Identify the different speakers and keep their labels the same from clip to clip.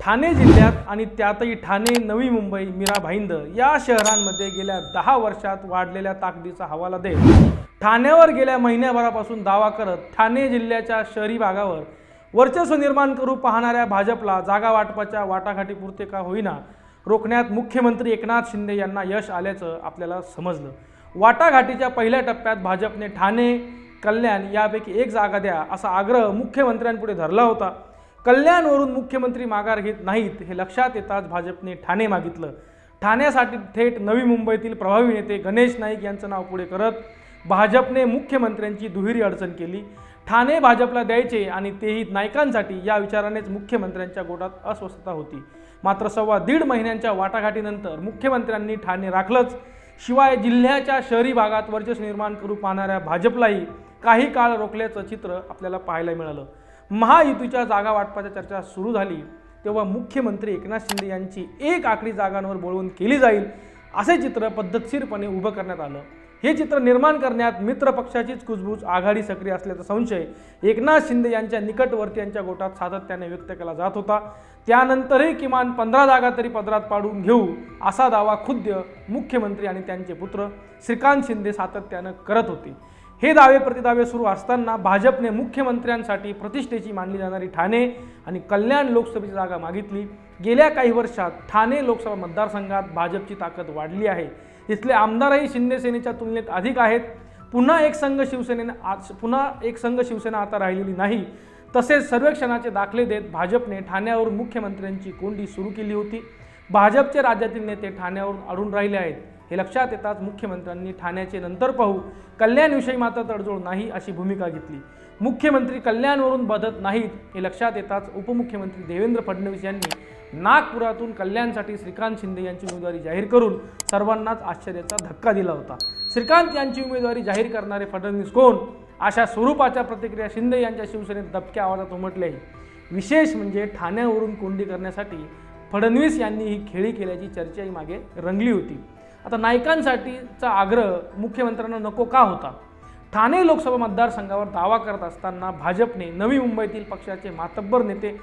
Speaker 1: ठाणे जिल्ह्यात आणि त्यातही ठाणे नवी मुंबई मीरा भाईंद या शहरांमध्ये गेल्या दहा वर्षात वाढलेल्या ताकदीचा हवाला देत ठाण्यावर गेल्या महिन्याभरापासून दावा करत ठाणे जिल्ह्याच्या शहरी भागावर वर्चस्व निर्माण करू पाहणाऱ्या भाजपला जागा वाटपाच्या वाटाघाटीपुरते का होईना रोखण्यात मुख्यमंत्री एकनाथ शिंदे यांना यश आल्याचं आपल्याला समजलं. वाटाघाटीच्या पहिल्या टप्प्यात भाजपने ठाणे कल्याण यापैकी एक जागा द्या असा आग्रह मुख्यमंत्र्यांपुढे धरला होता. कल्याणवरून मुख्यमंत्री माघार घेत नाहीत हे लक्षात येताच भाजपने ठाणे मागितलं. ठाण्यासाठी थेट नवी मुंबईतील प्रभावी नेते गणेश नाईक यांचं नाव पुढे करत भाजपने मुख्यमंत्र्यांची दुहेरी अडचण केली. ठाणे भाजपला द्यायचे आणि तेही नायकांसाठी या विचारानेच मुख्यमंत्र्यांच्या गोटात अस्वस्थता होती. मात्र सव्वा दीड महिन्यांच्या वाटाघाटीनंतर मुख्यमंत्र्यांनी ठाणे राखलंच. शिवाय जिल्ह्याच्या शहरी भागात वर्चस्व निर्माण करू पाहणाऱ्या भाजपलाही काही काळ रोखल्याचं चित्र आपल्याला पाहायला मिळालं. महायुतीच्या जागा वाटपाच्या चर्चा सुरू झाली तेव्हा मुख्यमंत्री एकनाथ शिंदे यांची एक आकडी जागांवर बोलवून केली जाईल असे चित्र पद्धतशीरपणे उभं करण्यात आलं. हे चित्र निर्माण करण्यात मित्र पक्षाचीच कुजबूज आघाडी सक्रिय असल्याचा संशय एकनाथ शिंदे यांच्या निकटवर्तीयांच्या गोटात सातत्याने व्यक्त केला जात होता. त्यानंतरही किमान पंधरा जागा तरी पदरात पाडून घेऊ असा दावा खुद्द मुख्यमंत्री आणि त्यांचे पुत्र श्रीकांत शिंदे सातत्यानं करत होते. हे दावे प्रतिदावे सुरू असताना भाजपने मुख्यमंत्र्यांसाठी प्रतिष्ठेची मानली जाणारी ठाणे आणि कल्याण लोकसभेची जागा मागितली. गेल्या काही वर्षात ठाणे लोकसभा मतदारसंघात भाजपची ताकद वाढली आहे. इथले आमदारही शिंदेसेनेच्या तुलनेत अधिक आहेत. पुन्हा एक संघ शिवसेनेने आज पुन्हा एक संघ शिवसेना आता राहिलेली नाही. तसेच सर्वेक्षणाचे दाखले देत भाजपने ठाण्यावरून मुख्यमंत्र्यांची कोंडी सुरू केली होती. भाजपचे राज्यातील नेते ठाण्यावरून अडून राहिले आहेत. हे लक्षात येताच मुख्यमंत्र्यांनी ठाण्याचे नंतर पाहू कल्याणविषयी मात्र तडजोड नाही अशी भूमिका घेतली. मुख्यमंत्री कल्याणवरून बदत नाहीत हे लक्षात येताच उपमुख्यमंत्री देवेंद्र फडणवीस यांनी नागपुरातून कल्याणसाठी श्रीकांत शिंदे यांची उमेदवारी जाहीर करून सर्वांनाच आश्चर्याचा धक्का दिला होता. श्रीकांत यांची उमेदवारी जाहीर करणारे फडणवीस कोण? अशा स्वरूपाच्या प्रतिक्रिया शिंदे यांच्या शिवसेनेत दबक्या आवाजात उमटल्या विशेष म्हणजे ठाण्यावरून कोंडी करण्यासाठी फडणवीस यांनी ही खेळी केल्याची चर्चाही मागे रंगली होती. आता नायकांसाठीचा आग्रह मुख्यमंत्र्यांना नको का होता? ठाणे लोकसभा मतदारसंघावर दावा करत असताना भाजपने नवी मुंबईतील पक्षाचे मातब्बर नेते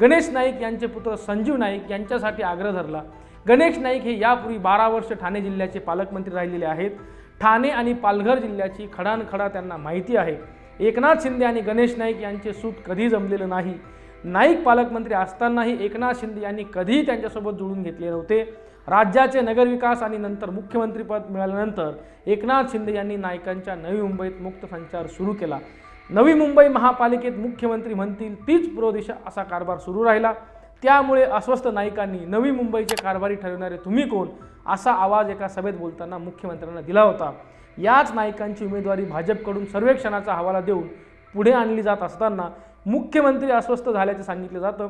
Speaker 1: गणेश नाईक यांचे पुत्र संजीव नाईक यांच्यासाठी आग्रह धरला. गणेश नाईक हे यापूर्वी बारा वर्ष ठाणे जिल्ह्याचे पालकमंत्री राहिलेले आहेत. ठाणे आणि पालघर जिल्ह्याची खडानखडा त्यांना माहिती आहे. एकनाथ शिंदे आणि गणेश नाईक यांचे सूत कधी जमलेलं नाही. नाईक पालकमंत्री असतानाही एकनाथ शिंदे यांनी कधीही त्यांच्यासोबत जुळून घेतले नव्हते. राज्याचे नगरविकास आणि नंतर मुख्यमंत्रीपद मिळाल्यानंतर एकनाथ शिंदे यांनी नायकांच्या नवी मुंबईत मुक्त संचार सुरू केला. नवी मुंबई महापालिकेत मुख्यमंत्री म्हणतील तीच पुरोदिशा असा कारभार सुरू राहिला. त्यामुळे अस्वस्थ नायकांनी नवी मुंबईचे कारभारी ठरवणारे तुम्ही कोण असा आवाज एका सभेत बोलताना मुख्यमंत्र्यांना दिला होता. याच नायकांची उमेदवारी भाजपकडून सर्वेक्षणाचा हवाला देऊन पुढे आणली जात असताना मुख्यमंत्री अस्वस्थ झाल्याचे सांगितले जातं.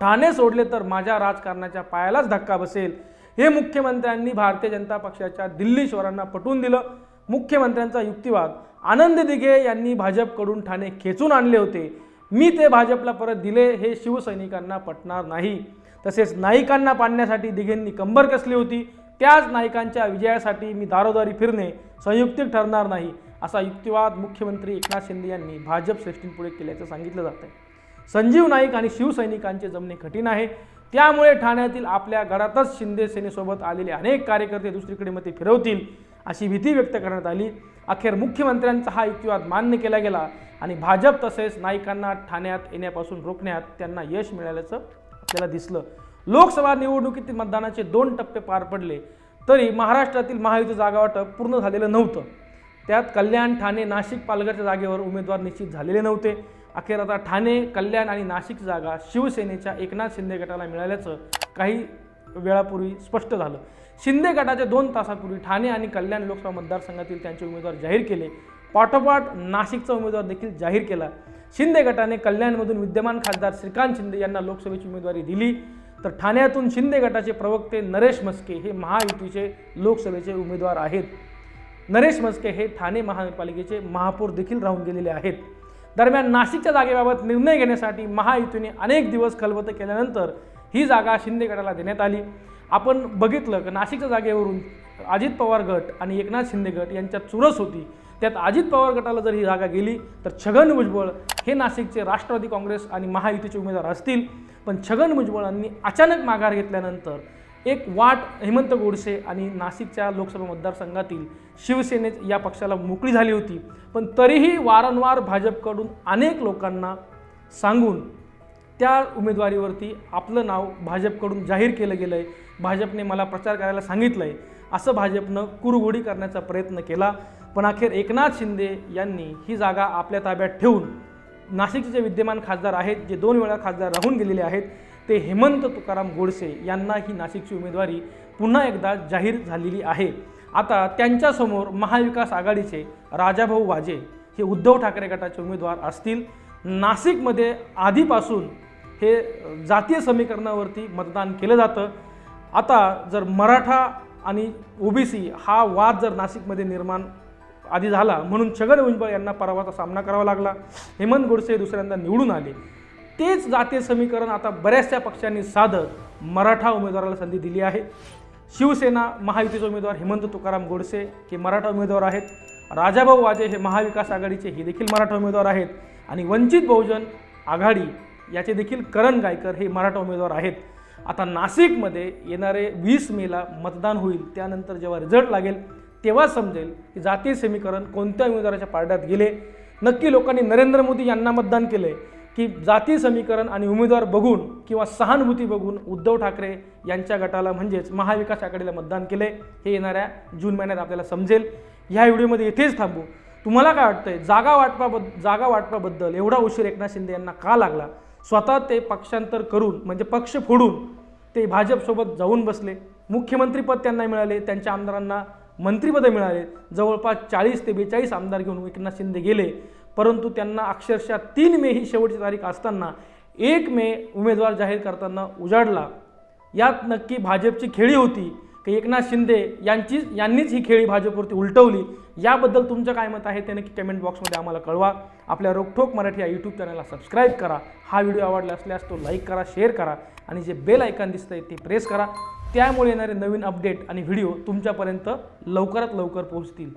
Speaker 1: ठाणे सोडले तर माझ्या राजकारणाच्या पायालाच धक्का बसेल हे मुख्यमंत्र्यांनी भारतीय जनता पक्षाच्या दिल्ली शहरांना पटवून दिलं. मुख्यमंत्र्यांचा युक्तिवाद. आनंद दिघे यांनी भाजपकडून ठाणे खेचून आणले होते. मी ते भाजपला परत दिले हे शिवसैनिकांना पटणार नाही. तसेच नायिकांना पाडण्यासाठी दिघेंनी कंबर कसली होती त्याच नायकांच्या विजयासाठी मी दारोदारी फिरणे संयुक्तिक ठरणार नाही असा युक्तिवाद मुख्यमंत्री एकनाथ शिंदे यांनी भाजप श्रेष्ठींपुढे केल्याचं सांगितलं जात आहे संजीव नाईक आणि शिवसैनिकांचे जमणे कठीण आहे. त्यामुळे ठाण्यातील आपल्या गडातच शिंदे सेनेसोबत आलेले अनेक कार्यकर्ते दुसरीकडे मते फिरवतील अशी भीती व्यक्त करण्यात आली. अखेर मुख्यमंत्र्यांचा हा युक्तिवाद मान्य केला गेला आणि भाजप तसेच नायकांना ठाण्यात येण्यापासून रोखण्यात त्यांना यश मिळाल्याचं आपल्याला दिसलं. लोकसभा निवडणुकीतील मतदानाचे दोन टप्पे पार पडले तरी महाराष्ट्रातील महायुती जागा वाटप पूर्ण झालेलं नव्हतं. त्यात कल्याण ठाणे नाशिक पालघरच्या जागेवर उमेदवार निश्चित झालेले नव्हते. अखेर आता ठाणे कल्याण आणि नाशिक जागा शिवसेनेच्या एकनाथ शिंदे गटाला मिळाल्याचं काही वेळापूर्वी स्पष्ट झालं. शिंदे गटाच्या दोन तासापूर्वी ठाणे आणि कल्याण लोकसभा मतदारसंघातील त्यांचे उमेदवार जाहीर केले. पाठोपाठ नाशिकचा उमेदवार देखील जाहीर केला. शिंदे गटाने कल्याणमधून विद्यमान खासदार श्रीकांत शिंदे यांना लोकसभेची उमेदवारी दिली. तर ठाण्यातून शिंदे गटाचे प्रवक्ते नरेश मस्के हे महायुतीचे लोकसभेचे उमेदवार आहेत. नरेश मस्के हे ठाणे महानगरपालिकेचे महापौर देखील राहून गेलेले आहेत. दरम्यान नाशिकच्या जागेबाबत निर्णय घेण्यासाठी महायुतीने अनेक दिवस खलबत केल्यानंतर ही जागा शिंदे गटाला देण्यात आली. आपण बघितलं की नाशिकच्या जागेवरून अजित पवार गट आणि एकनाथ शिंदे गट यांच्यात चुरस होती. त्यात अजित पवार गटाला जर ही जागा गेली तर छगन भुजबळ हे नाशिकचे राष्ट्रवादी काँग्रेस आणि महायुतीचे उमेदवार असतील. पण छगन भुजबळांनी अचानक माघार घेतल्यानंतर एक वाट हेमंत गोडसे आणि नाशिकच्या लोकसभा मतदारसंघातील शिवसेने या पक्षाला मोकळी झाली होती. पण तरीही वारंवार भाजपकडून अनेक लोकांना सांगून त्या उमेदवारीवरती आपलं नाव भाजपकडून जाहीर केलं गेलं आहे भाजपने मला प्रचार करायला सांगितलं आहे असं भाजपनं कुरघोडी करण्याचा प्रयत्न केला. पण अखेर एकनाथ शिंदे यांनी ही जागा आपल्या ताब्यात ठेवून नाशिकचे जे विद्यमान खासदार आहेत जे दोन वेळा खासदार राहून गेलेले आहेत ते हेमंत तुकाराम गोडसे यांना ही नाशिकची उमेदवारी पुन्हा एकदा जाहीर झालेली आहे. आता त्यांच्यासमोर महाविकास आघाडीचे राजाभाऊ वाजे हे उद्धव ठाकरे गटाचे उमेदवार असतील. नाशिकमध्ये आधीपासून हे जातीय समीकरणावरती मतदान केलं जातं. आता जर मराठा आणि ओबीसी हा वाद जर नाशिकमध्ये निर्माण आधी झाला म्हणून छगन भुजबळ यांना पराभवाचा सामना करावा लागला. हेमंत गोडसे दुसऱ्यांदा निवडून आले. तेच जाते समीकरण आता बऱ्याचशा पक्षांनी साधत मराठा उमेदवाराला संधी दिली आहे. शिवसेना महायुतीचे उमेदवार हेमंत तुकाराम गोडसे हे मराठा उमेदवार आहेत. राजाभाऊ वाजे हे महाविकास आघाडीचे हे देखील मराठा उमेदवार आहेत. आणि वंचित बहुजन आघाडी याचे देखील करण गायकर हे मराठा उमेदवार आहेत. आता नाशिकमध्ये येणारे वीस मेला मतदान होईल त्यानंतर जेव्हा रिझल्ट लागेल तेव्हा समजेल की जातीय समीकरण कोणत्या उमेदवाराच्या पारड्यात गेले. नक्की लोकांनी नरेंद्र मोदी यांना मतदान केलं आहे की जाती समीकरण आणि उमेदवार बघून किंवा सहानुभूती बघून उद्धव ठाकरे यांच्या गटाला म्हणजेच महाविकास आघाडीला मतदान केले हे येणाऱ्या जून महिन्यात आपल्याला समजेल. ह्या व्हिडिओमध्ये येथेच थांबू. तुम्हाला काय वाटतंय? जागा वाटपाबद्द जागा वाटपाबद्दल एवढा उशीर एकनाथ शिंदे यांना का लागला? स्वतः ते पक्षांतर करून म्हणजे पक्ष फोडून ते भाजपसोबत जाऊन बसले. मुख्यमंत्रीपद त्यांना मिळाले त्यांच्या आमदारांना मंत्रिपदं मिळाले. जवळपास चाळीस ते बेचाळीस आमदार घेऊन एकनाथ शिंदे गेले. परंतु त्यांना अक्षरशः तीन मे ही शेवटची तारीख असताना एक मे उमेदवार जाहीर करताना उजाडला. यात नक्की भाजपची खेळी होती की एकनाथ शिंदे यांची यांनीच ही खेळी भाजपवरती उलटवली? याबद्दल तुमचं काय मत आहे ते नक्की कमेंट बॉक्समध्ये आम्हाला कळवा. आपल्या रोखोक मराठी या यूट्यूब चॅनलला सबस्क्राईब करा. हा व्हिडिओ आवडला असल्यास तो लाईक करा शेअर करा आणि जे बेल ऐकन आहे ते प्रेस करा. त्यामुळे येणारे नवीन अपडेट आणि व्हिडिओ तुमच्यापर्यंत लवकरात लवकर पोहोचतील.